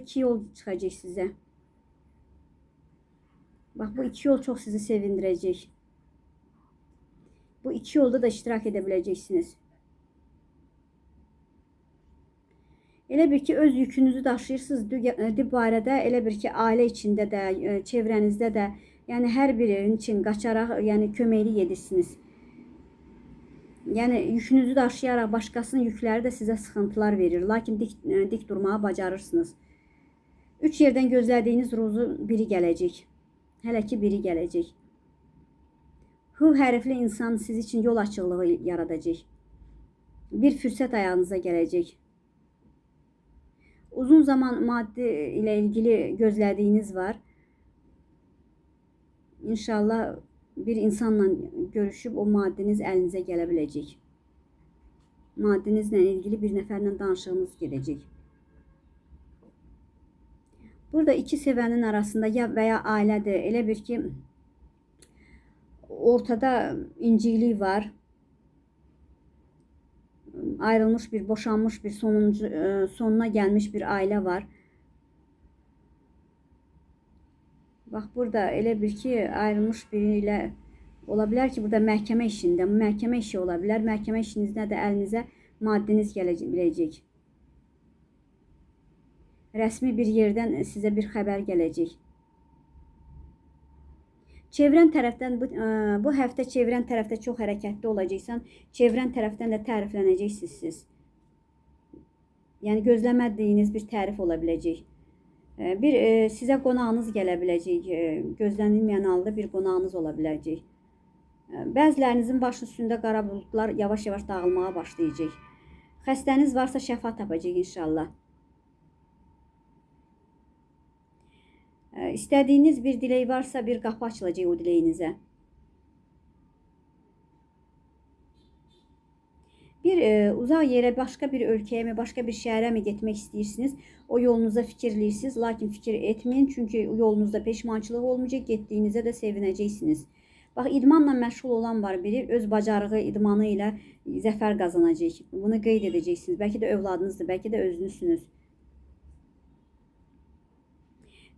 iki yol çıxacaq sizə. Bax bu iki yol çox sizi sevindirəcək. Bu iki yolda da iştirak edə biləcəksiniz. Elə bir ki öz yükünüzü daşıyırsınız. Dü barədə elə bir ki ailə içində də, e, çevrənizdə də, yəni hər birinin üçün qaçaraq, yəni köməklik edirsiniz. Yəni yükünüzü daşıyaraq başqasının yükləri də sizə sıxıntılar verir. Lakin dik, e, dik durmağı bacarırsınız. Üç yerdən gözlədiyiniz ruzu biri gələcək. Hələ ki biri gələcək. Hu hərfli insan siz üçün yol açıqlığı yaradacaq. Bir fürsət ayağınıza gələcək. Uzun zaman maddi ilə ilgili gözlədiyiniz var. İnşallah bir insanla görüşüb o maddiniz əlinizə gələ biləcək. İlgili bir nəfərlə danışığınız gedəcək. Burada iki sevənin arasında ya və ya ailədir. Elə bir ki ortada inciklik var. Ayrılmış bir, boşanmış bir sonuncu e, sonuna gəlmiş bir ailə var. Bax burada elə bir ki ayrılmış biri ilə ola bilər ki burada məhkəmə işində, məhkəmə işi ola bilər. Məhkəmə işinizdə də əlinizə maddiniz gələcək biləcək. Rəsmi bir yerdən sizə bir xəbər gələcək. Çevrən tərəfdən bu, ə, bu həftə çevrən tərəfdə çox hərəkətli olacaqsan, çevrən tərəfdən də təriflənəcəksiniz siz. Yəni gözləmədiyiniz bir tərif ola biləcək. Ə, Bir ə, sizə qonağınız gələ biləcək. Gözlənilməyən halda bir qonağınız ola biləcək. Ə, Bəzilərinizin baş üstündə qara buludlar yavaş-yavaş dağılmağa başlayacaq. Xəstəniz varsa şəfa tapacaq inşallah. Ə, İstədiyiniz bir dilək varsa bir qapı açılacaq o diləyinizə. Bir e, uzaq yerə, başqa bir ölkəyə mi, başqa bir şəhərə mi getmək istəyirsiniz? O yolunuza fikirləyirsiniz, lakin fikir etməyin, çünki yolunuzda peşmançılıq olmayacaq, getdiyinizə də sevinəcəksiniz. Bax, idmanla məşğul olan var biri, öz bacarığı, idmanı ilə zəfər qazanacaq. Bunu qeyd edəcəksiniz. Bəlkə də övladınızdır, bəlkə də özünüzsünüz.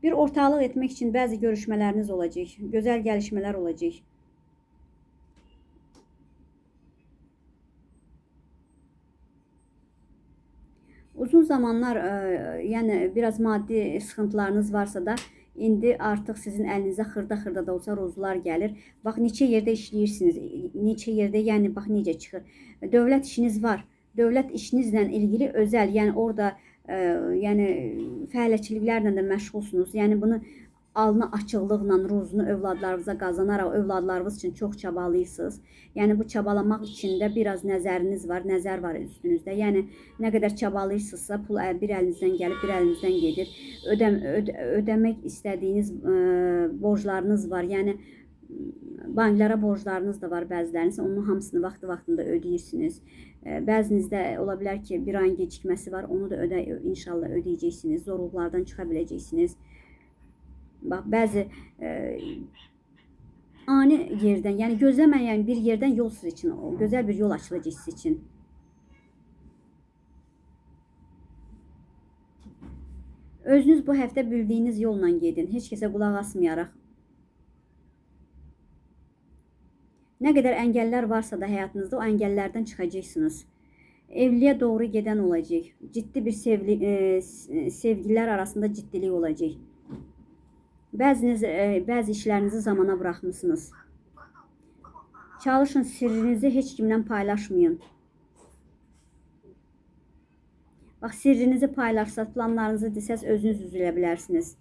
Bir ortaqlıq etmək üçün bəzi görüşmələriniz olacaq, gözəl gəlişmələr olacaq. Uzun zamanlar, ə, yəni biraz maddi sıxıntılarınız varsa da indi artıq sizin əlinizə xırda-xırda da olsa rozlar gəlir. Bax neçə yerdə işləyirsiniz, neçə yerdə, yəni bax necə çıxır. Dövlət işiniz var. Dövlət işinizlə ilgili özəl, yəni orada yəni fəaliyyətçiliklərlə də məşğulsunuz. Yəni bunu alnı açıqlıqla ruzunu övladlarınıza qazanaraq övladlarınız üçün çox çabalayırsınız. Yəni bu çabalamaq üçün də biraz nəzəriniz var, nəzər var üstünüzdə. Yəni nə qədər çabalayırsınızsa pul bir əlinizdən gəlib, bir əlinizdən gedir. Ödəm öd ödəmək istədiyiniz ə, borclarınız var. Yəni banklara borclarınız da var bəziləriniz. Onun hamısını vaxtı-vaxtında ödəyirsiniz. Ə, Bəzinizdə ola bilər ki, bir ayın gecikməsi var. Onu da ödə inşallah ödəyəcəksiniz. Zorluqlardan çıxa biləcəksiniz. Bax bəzi ə, ani yerdən, yəni gözləməyən bir yerdən yol siz üçün, o gözəl bir yol açılacaq siz üçün. Özünüz bu həftə bildiyiniz yolla gedin. Heç kəsə qulaq asmayaraq. Nə qədər əngəllər varsa da həyatınızda o əngəllərdən çıxacaqsınız. Evliliyə doğru gedən olacaq. Ciddi bir sevli, e, s- sevgilər arasında ciddilik olacaq. Bəziniz e, bəzi işlərinizi zamana buraxmısınız. Çalışın sirrinizi heç kimlə paylaşmayın. Bax sirrinizi paylaşsaz, planlarınızı desəz özünüz üzülə bilərsiniz.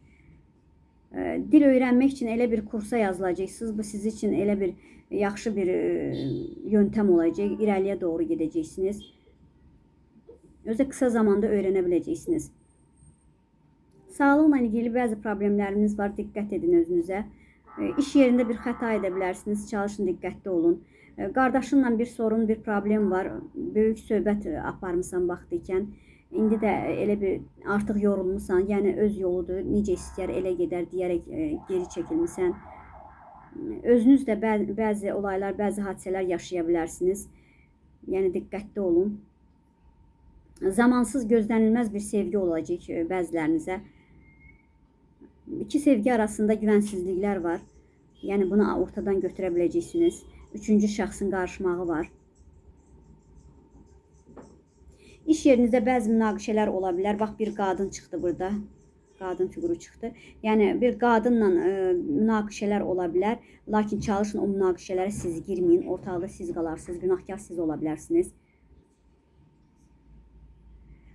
E, Dil öyrənmək üçün elə bir kursa yazılacaqsınız. Bu siz üçün elə bir yaxşı bir e, yöntəm olacaq. İrəliyə doğru gedəcəksiniz. Özü qısa zamanda öyrənə biləcəksiniz. Sağlıqla ilgili bəzi problemləriniz var. Diqqət edin özünüzə. E, İş yerində bir xəta edə bilərsiniz. Çalışın diqqətli olun. Qardaşınla bir sorun, bir problem var. Böyük söhbət e, aparmısan vaxt ikən. İndi də elə bir artıq yorulmusan, yəni öz yoludur, necə istəyər elə gedər deyərək e, geri çəkilmisən. Özünüz də bəzi, bəzi olaylar, bəzi hadisələr yaşaya bilərsiniz. Yəni diqqətli olun. Zamansız gözlənilməz bir sevgi olacaq e, bəzilərinizə. İki sevgi arasında güvənsizliklər var. Yəni bunu ortadan götürə biləcəksiniz. Üçüncü şəxsin qarışmağı var. İş yerinizdə bəzi münaqişələr ola bilər. Bax bir qadın çıxdı burada. Qadın fiquru çıxdı. Yəni bir qadınla e, münaqişələr ola bilər. Lakin çalışın o münaqişələrə siz girməyin. Ortalıqda siz qalarsınız. Günahkar siz ola bilərsiniz.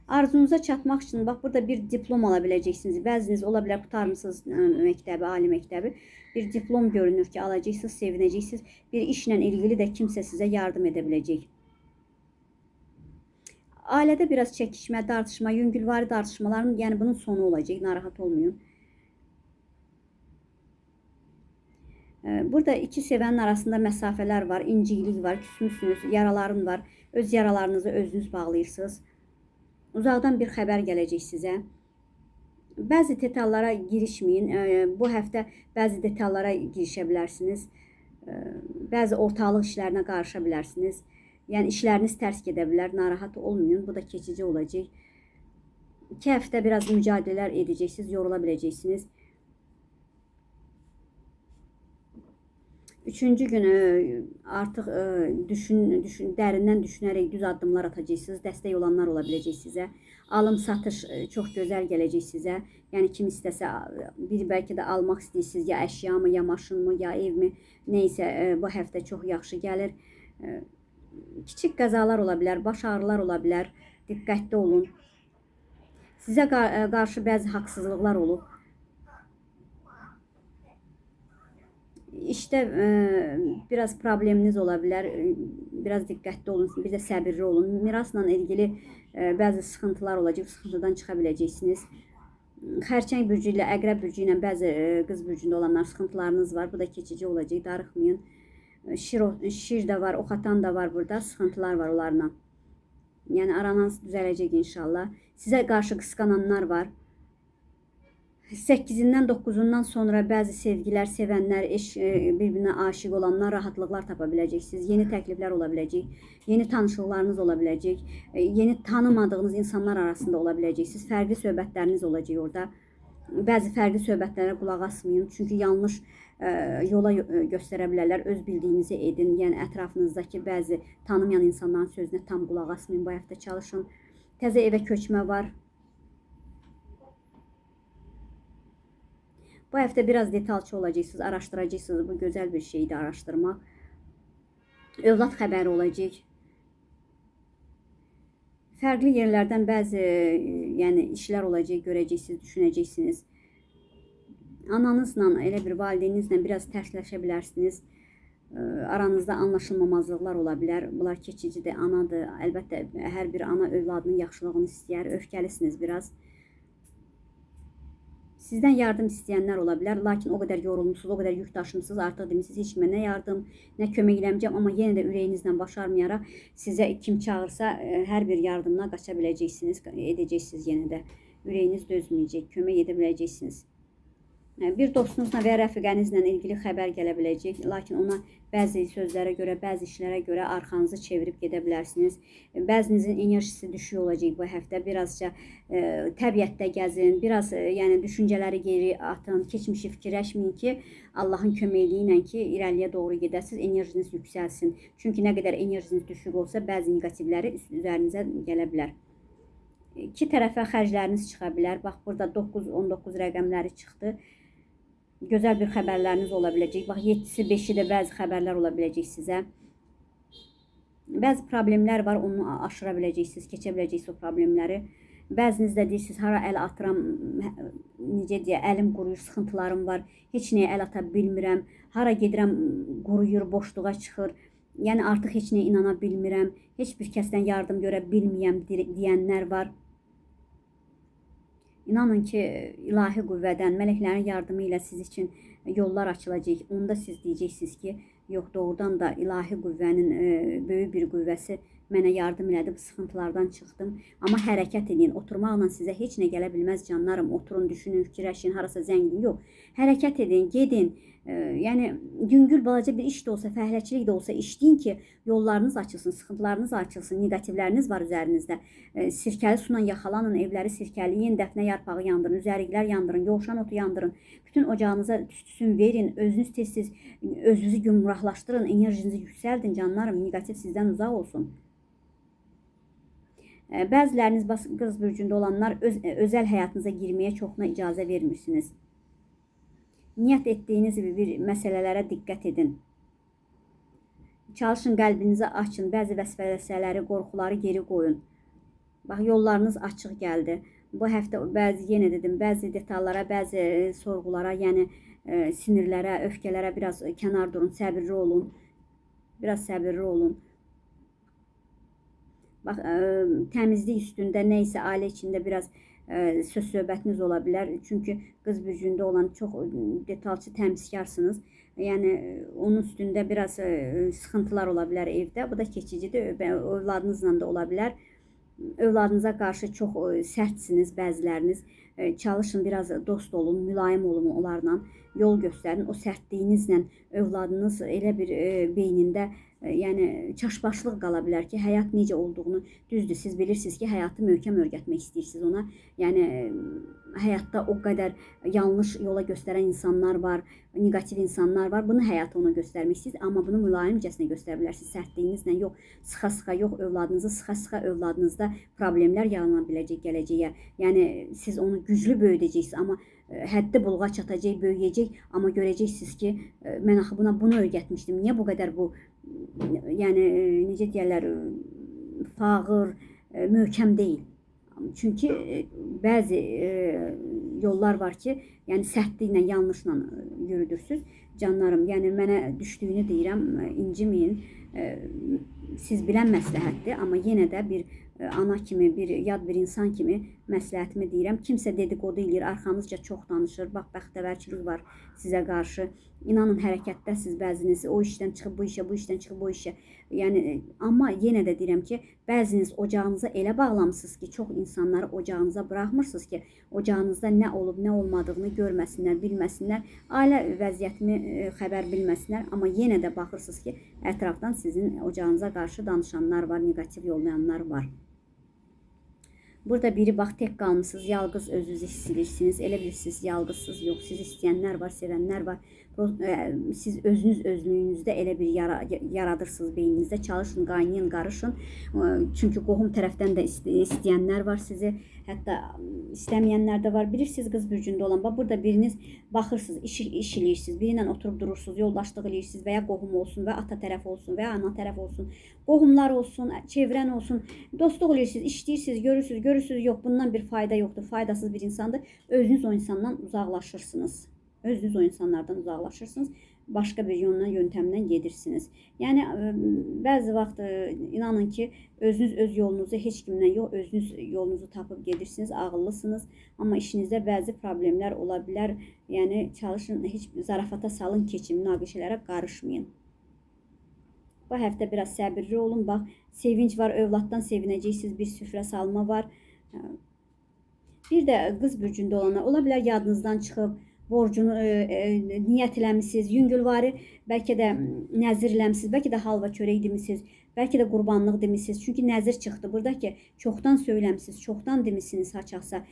Arzunuza çatmaq üçün bax burada bir diplom ala biləcəksiniz. Bəziniz ola bilər qurtarmısınız ə, məktəbi, ali məktəbi. Bir diplom görünür ki, alacaqsınız, sevinəcəksiniz. Bir işlə ilgili də kimsə sizə yardım edə biləcək. Ailədə biraz çəkişmə, tartışma, yüngülvari tartışmaların, yəni bunun sonu olacaq. Narahat olmayın. Ə, Burada iki sevənin arasında məsafələr var, inciklik var, küsmüsünüz, yaraların var. Öz yaralarınızı özünüz bağlayırsınız. Uzaqdan bir xəbər gələcək sizə. Bəzi detallara girişməyin. Ə, Bu həftə bəzi detallara girişə bilərsiniz. Ə, Bəzi ortaqlıq işlərinə qarışa bilərsiniz. Yəni işləriniz tərs gedə bilər. Narahat olmayın. Bu da keçici olacaq. İki həftə biraz mücadilələr edəcəksiniz, yorula biləcəksiniz. Üçüncü gün ə, artıq ə, düşün, düşün, dərindən düşünərək düz addımlar atacaqsınız. Dəstək olanlar ola sizə. Alım satış ə, çox gözəl gələcək sizə. Yəni kim istəsə ə, bir bəlkə də almaq istəyirsiniz ya əşya mı, ya maşın mı, ya ev mi, nə isə bu həftə çox yaxşı gəlir. Ə, Kiçik qəzalar ola bilər, baş ağrılar ola bilər. Diqqətli olun. Sizə qar- ə, qarşı bəzi haqsızlıqlar olub. İşte e, biraz probleminiz ola bilər. E, Biraz diqqətli olun, bir də səbirli olun. Mirasla ilgili e, bəzi sıxıntılar olacaq, sıxıntıdan çıxa biləcəksiniz. Xərçəng bürcü ilə, əqrəb bürcü ilə bəzi e, qız bürcündə olanlar sıxıntılarınız var. Bu da keçici olacaq, darıxmayın. Şir, şir də var, oxatan da var burada, sıxıntılar var onlarla. Yəni aranız düzələcək inşallah. Sizə qarşı qısqananlar var. 8-dən 9-undan sonra bəzi sevgilər, sevənlər, eş e, bir-birinə aşiq olanlar rahatlıqlar tapa biləcəksiniz. Yeni təkliflər ola biləcək. Yeni tanışlıqlarınız ola biləcək. e, Yeni tanımadığınız insanlar arasında ola biləcəksiniz. Fərqli söhbətləriniz olacaq orada. Bəzi fərqli söhbətlərə qulaq asmayın. Çünki yanlış e, yola e, göstərə bilərlər. Öz bildiyinizi edin. Yəni ətrafınızdakı bəzi tanımayan insanların sözünə tam qulaq asmayın. Bu həftə çalışın. Təzə evə köçmə var. Bu həftə biraz detalçı olacaqsınız, araşdıracaqsınız. Bu gözəl bir şeydir araşdırmaq. Övlad xəbəri olacaq. Fərqli yerlərdən bəzi, e, yəni işlər olacaq, görəcəksiniz, düşünəcəksiniz. Ananızla, elə bir valideyninizlə biraz tərsləşə bilərsiniz. E, Aranızda anlaşılmamazlıqlar ola bilər. Bunlar keçicidir, anadır. Əlbəttə hər bir ana övladının yaxşılığını istəyər. Öfkəlisiniz biraz. Sizdən yardım istəyənlər ola bilər, lakin o qədər yorulmusunuz, o qədər yük daşımısınız, artıq demisiniz heç kimə nə yardım, nə kömək eləməyəcəm, amma yenə də ürəyinizlə başarmayaraq sizə kim çağırsa ə, hər bir yardımına qaça biləcəksiniz, edəcəksiniz yenə də. Ürəyiniz dözməyəcək, kömək edə biləcəksiniz. Ə, Bir dostunuzla və rəfiqənizlə ilgili xəbər gələ biləcək, lakin ona bəzi sözlərə görə, bəzi işlərə görə arxanızı çevirib gedə bilərsiniz. Bəzinizin enerjisi düşük olacaq bu həftə. Birazca e, təbiətdə gəzin, biraz e, yəni düşüncələri geri atın, keçmişi fikirləşməyin ki, Allahın köməkliyi ilə ki, irəliyə doğru gedəsiniz, enerjiniz yüksəlsin. Çünki nə qədər enerjiniz düşük olsa, bəzi neqativləri üzərinizə gələ bilər. İki tərəfə xərcləriniz çıxa bilər. Bax burada 9 19 rəqəmləri çıxdı. Gözəl bir xəbərləriniz ola biləcək. Bax 7-si, 5-i də bəzi xəbərlər ola biləcək sizə. Bəzi problemlər var, onu aşıra biləcəksiniz, keçə biləcəksiniz o problemləri. Bəziniz də deyirsiniz, hara əl atıram, necə deyə, əlim quruyur, sıxıntılarım var, heç nəyə əl ata bilmirəm. Hara gedirəm, quruyur, boşluğa çıxır. Yəni artıq heç nəyə inana bilmirəm, heç bir kəsdən yardım görə bilməyəm de- deyənlər var. İnanın ki, ilahi qüvvədən, mələklərin yardımı ilə siz üçün yollar açılacaq. Onda siz deyəcəksiniz ki, yox doğrudan da ilahi qüvvənin e, böyük bir qüvvəsi Mənə yardım elədi, bu sıxıntılardan çıxdım. Amma hərəkət edin. Oturmaqla sizə heç nə gələ bilməz canlarım. Oturun, düşünün, fikirləşin, harasa zəngin yox. Hərəkət edin, gedin. Yəni yüngül balaca bir iş də olsa, fəhləçilik də olsa işləyin ki, yollarınız açılsın, sıxıntılarınız açılsın, neqativləriniz var üzərinizdə. Sirkəli sula yaxalanın, evləri sirkəliyin, dəfnə yarpağı yandırın, üzəriklər yandırın, yovşan otu yandırın. Bütün ocağınıza tüstüsün verin, özünüz tez-tez özünüzü gümrahlaşdırın, enerjinizi yüksəldin canlarım, neqativ sizdən uzaq olsun. Bəziləriniz qız bürcündə olanlar öz, e, özəl həyatınıza girməyə çoxuna icazə vermirsiniz. Niyyət etdiyiniz bir, məsələlərə diqqət edin. Çalışın qəlbinizi açın. Bəzi vəsvəsələri, qorxuları geri qoyun. Bax yollarınız açıq gəldi. Bu həftə bəzi yenə dedim, bəzi detallara, bəzi e, sorğulara, yəni e, sinirlərə, öfkələrə biraz kənar durun, səbirli olun. Biraz səbirli olun. Bax ə, təmizlik üstündə nə isə ailə içində biraz ə, söz söhbətiniz ola bilər. Çünki qız bürcündə olan çox ə, detalçı, təmizkarsınız. Yəni ə, onun üstündə biraz ə, sıxıntılar ola bilər evdə. Bu da keçicidir. Övladınızla da ola bilər. Övladınıza qarşı çox sərtsiniz bəziləriniz. Ə, Çalışın biraz dost olun, mülayim olun onlarla. Yol göstərin. O sərtliyinizlə övladınız elə bir beynində yəni çaşbaşlıq qala bilər ki, həyat necə olduğunu düzdür. Siz bilirsiniz ki, həyatı möhkəm öyrətmək istəyirsiniz ona. Yəni həyatda o qədər yanlış yola göstərən insanlar var, neqativ insanlar var. Bunu həyata ona göstərmək istəyirsiniz, amma bunu mülayimcəsinə göstərə bilərsiniz. Sərtliyinizlə yox, sıxa-sıxa yox, övladınızı sıxa-sıxa övladınızda problemlər yarana biləcək gələcəyə. Yəni siz onu güclü böyüdəcəksiniz, amma həddi buluğa çatacaq, böyüyəcək, amma görəcəksiniz ki, mən axı buna bunu öyrətmişdim. Niyə bu qədər bu yəni ə, necə deyirlər, ə, fağır, ə, möhkəm deyil. Çünki bəzi yollar var ki, yəni sərtliklə, yanlışla yürüdürsüz. Canlarım, yəni mənə düşdüyünü deyirəm, inciməyin. Siz bilən məsləhətdir, amma yenə də bir ana kimi, bir yad bir insan kimi məsləhətimi deyirəm. Kimsə dedikodu eləyir, arxanızca çox danışır. Bax, bəxtəvərçilik var sizə qarşı. İnanın hərəkətdəsiz bəziniz o işdən çıxıb bu işə, bu işdən çıxıb bu işə. Yəni e, amma yenə də deyirəm ki, bəziniz ocağınıza elə bağlamısınız ki, çox insanları ocağınıza buraxmırsınız ki, ocağınızda nə olub, nə olmadığını görməsinlər, bilməsinlər. Ailə vəziyyətini e, xəbər bilməsinlər, amma yenə də baxırsınız ki, ətrafdan sizin ocağınıza qarşı danışanlar var, neqativ yollayanlar var. Burada biri bax tək qalmısınız, yalqız özünüzü hiss edirsiniz. Elə bilirsiniz, yalqızsınız, yox, sizi istəyənlər var, sevənlər var. Ə, Siz özünüz özlüyünüzdə elə bir yara yaradırsınız beyninizdə. Çalışın, qaynayın, qarışın. Ə, Çünki qohum tərəfdən də ist- istəyənlər var sizi. Hətta ə, istəməyənlər də var. Bilirsiniz qız bürcündə olan. Bax burada biriniz baxırsınız, iş, iş eləyirsiniz. Biri ilə oturub durursunuz, yoldaşlıq eləyirsiniz və ya qohum olsun və ata tərəf olsun və ya ana tərəf olsun. Qohumlar olsun, çevrən olsun. Dostluq eləyirsiniz, işləyirsiniz, görürsüz, görürsüz, yox bundan bir fayda yoxdur, faydasız bir insandır. Özünüz o insandan uzaqlaşırsınız. Özünüz o insanlardan uzaqlaşırsınız. Başqa bir yolla, yöntəmlə gedirsiniz. Yəni ə, bəzi vaxt ə, inanın ki, özünüz öz yolunuzu heç kimlə yox, özünüz yolunuzu tapıb gedirsiniz, ağıllısınız, amma işinizdə bəzi problemlər ola bilər. Yəni çalışın heç zarafata salın keçin, münaqişələrə qarışmayın. Bu həftə biraz səbirli olun. Bax, sevinç var, övladdan sevinəcəksiniz, bir süfrə salma var. Bir də qız bürcündə olanlar ola bilər yadınızdan çıxıb borcunu e, e, niyyət eləmisiniz, yüngülvari bəlkə də nəzir eləmisiniz, bəlkə də halva çörək demisiniz, bəlkə də qurbanlıq demisiniz. Çünki nəzir çıxdı burada ki, çoxdan söyləmisiniz, çoxdan demisiniz haçasa.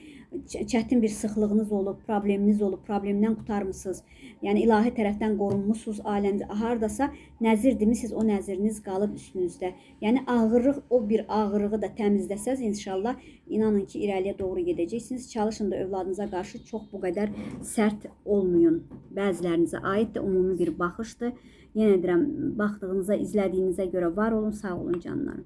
Ç- Çətin bir sıxlığınız olub, probleminiz olub, problemdən qurtarmısınız. Yəni ilahi tərəfdən qorunmusunuz, ailəniz hardasa nəzir demisiniz, o nəziriniz qalıb üstünüzdə. Yəni ağırlıq, o bir ağırlığı da təmizləsəz inşallah inanın ki, irəliyə doğru gedəcəksiniz. Çalışın da övladınıza qarşı çox bu qədər sərt olmayın. Bəzilərinizə aid də ümumi bir baxışdır. Yenə deyirəm, baxdığınıza, izlədiyinizə görə var olun, sağ olun canlarım.